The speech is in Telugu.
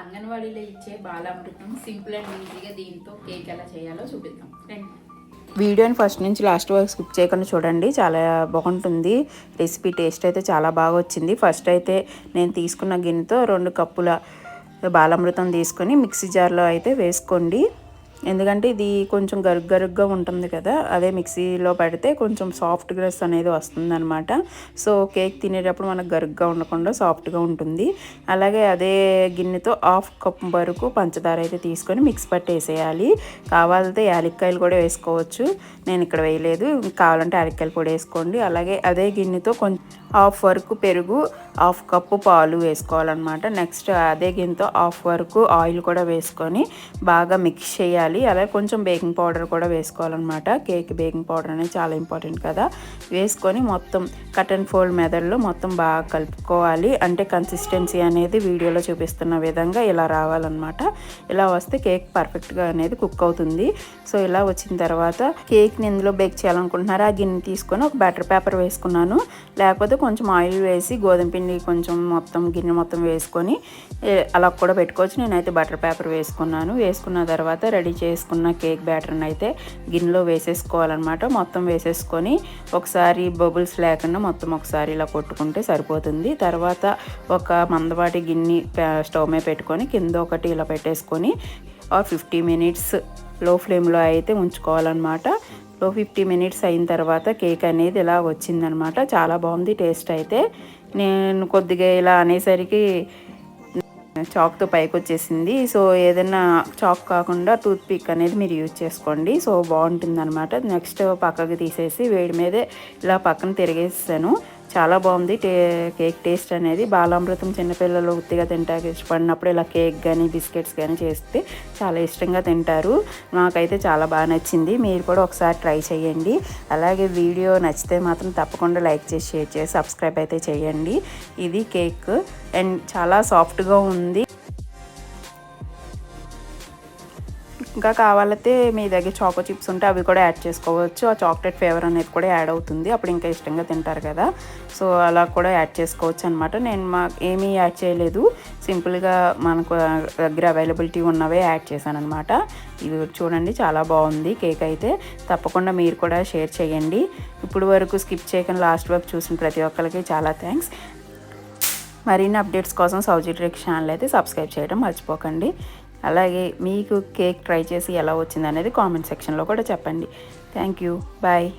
అంగన్వాడీలో ఇచ్చే బాలామృతం సింపుల్ అండ్ ఈజీగా దీంతో కేక్ ఎలా చేయాలో చూపిద్దాం. రండి. వీడియోని ఫస్ట్ నుంచి లాస్ట్ వరకు స్కిప్ చేయకుండా చూడండి. చాలా బాగుంటుంది. రెసిపీ టేస్ట్ అయితే చాలా బాగా వచ్చింది. ఫస్ట్ అయితే నేను తీసుకున్న గిన్నెతో రెండు కప్పుల బాలామృతం తీసుకొని మిక్సీ జార్లో అయితే వేసుకోండి. ఎందుకంటే ఇది కొంచెం గరుగ్ గరుగ్గా ఉంటుంది కదా అదే మిక్సీలో పెడితే కొంచెం సాఫ్ట్ గ్రెస్ అనేది వస్తుందన్నమాట. సో కేక్ తినేటప్పుడు మనకు గరుగ్గా ఉండకుండా సాఫ్ట్గా ఉంటుంది. అలాగే అదే గిన్నెతో హాఫ్ కప్ వరకు పంచదార అయితే తీసుకొని మిక్స్ పట్టేసేయాలి. కావాలంటే యాలక్కాయలు కూడా వేసుకోవచ్చు. నేను ఇక్కడ వేయలేదు. కావాలంటే యాలక్కాయలు కూడా వేసుకోండి. అలాగే అదే గిన్నెతో కొంచెం హాఫ్ వరకు పెరుగు హాఫ్ కప్పు పాలు వేసుకోవాలన్నమాట. నెక్స్ట్ అదే గిన్నెతో హాఫ్ వరకు ఆయిల్ కూడా వేసుకొని బాగా మిక్స్ చేయాలి. అలాగే కొంచెం బేకింగ్ పౌడర్ కూడా వేసుకోవాలన్నమాట. కేక్ బేకింగ్ పౌడర్ అనేది చాలా ఇంపార్టెంట్ కదా. వేసుకొని మొత్తం కట్ అండ్ ఫోల్డ్ మెదడులో మొత్తం బాగా కలుపుకోవాలి. అంటే కన్సిస్టెన్సీ అనేది వీడియోలో చూపిస్తున్న విధంగా ఇలా రావాలన్నమాట. ఇలా వస్తే కేక్ పర్ఫెక్ట్గా అనేది కుక్ అవుతుంది. సో ఇలా వచ్చిన తర్వాత కేక్ని ఇందులో బేక్ చేయాలనుకుంటున్నారా? ఆ గిన్నె తీసుకొని ఒక బటర్ పేపర్ వేసుకున్నాను. లేకపోతే కొంచెం ఆయిల్ వేసి గోధుమ పిండి కొంచెం మొత్తం గిన్నె మొత్తం వేసుకొని అలా కూడా పెట్టుకోవచ్చు. నేనైతే బటర్ పేపర్ వేసుకున్నాను. వేసుకున్న తర్వాత రెడీ చేసుకున్న కేక్ బ్యాటర్ని అయితే గిన్నెలో వేసేసుకోవాలన్నమాట. మొత్తం వేసేసుకొని ఒకసారి బబుల్స్ లేకుండా మొత్తం ఒకసారి ఇలా కొట్టుకుంటే సరిపోతుంది. తర్వాత ఒక మందపాటి గిన్నె స్టవ్ మీద పెట్టుకొని కింద ఒకటి ఇలా పెట్టేసుకొని ఫిఫ్టీ మినిట్స్లో ఫ్లేమ్లో అయితే ఉంచుకోవాలన్నమాట. లో ఫిఫ్టీ మినిట్స్ అయిన తర్వాత కేక్ అనేది ఇలా వచ్చిందనమాట చాలా బాగుంది టేస్ట్ అయితే. నేను కొద్దిగా ఇలా అనేసరికి చాక్తో పైకి వచ్చేసింది సో ఏదైనా చాక్ కాకుండా టూత్ పిక్ అనేది మీరు యూజ్ చేసుకోండి. సో బాగుంటుంది అనమాట నెక్స్ట్ పక్కకి తీసేసి వేడి మీదే ఇలా పక్కన తిరిగేసాను. చాలా బాగుంది. టే కేక్ టేస్ట్ అనేది బాలామృతం చిన్నపిల్లలు ఉత్తిగా తింటాక ఇష్టపడినప్పుడు ఇలా కేక్ కానీ బిస్కెట్స్ కానీ చేస్తే చాలా ఇష్టంగా తింటారు. నాకైతే చాలా బాగా నచ్చింది. మీరు కూడా ఒకసారి ట్రై చేయండి. అలాగే వీడియో నచ్చితే మాత్రం తప్పకుండా లైక్ చేసి షేర్ చేసి సబ్స్క్రైబ్ అయితే చేయండి. ఇది కేక్ అండ్ చాలా సాఫ్ట్గా ఉంది. ఇంకా కావాలంటే మీ దగ్గర చాకో చిప్స్ ఉంటే అవి కూడా యాడ్ చేసుకోవచ్చు. ఆ చాక్లెట్ ఫ్లేవర్ అనేది కూడా యాడ్ అవుతుంది. అప్పుడు ఇంకా ఇష్టంగా తింటారు కదా. సో అలా కూడా యాడ్ చేసుకోవచ్చు అనమాట నేను మా ఏమీ యాడ్ చేయలేదు. సింపుల్గా మనకు దగ్గర అవైలబిలిటీ ఉన్నవే యాడ్ చేశాను అనమాట ఇది చూడండి చాలా బాగుంది కేక్ అయితే. తప్పకుండా మీరు కూడా షేర్ చేయండి. ఇప్పుడు వరకు స్కిప్ చేయకుండా లాస్ట్ వరకు చూసిన ప్రతి ఒక్కరికి చాలా థ్యాంక్స్ మరిన్ని అప్డేట్స్ కోసం సౌజీ ట్రిక్ ఛానల్ అయితే సబ్స్క్రైబ్ చేయడం మర్చిపోకండి. అలాగే మీకు కేక్ ట్రై చేసి ఎలా వచ్చింది అనేది కామెంట్ సెక్షన్లో కూడా చెప్పండి. Thank you bye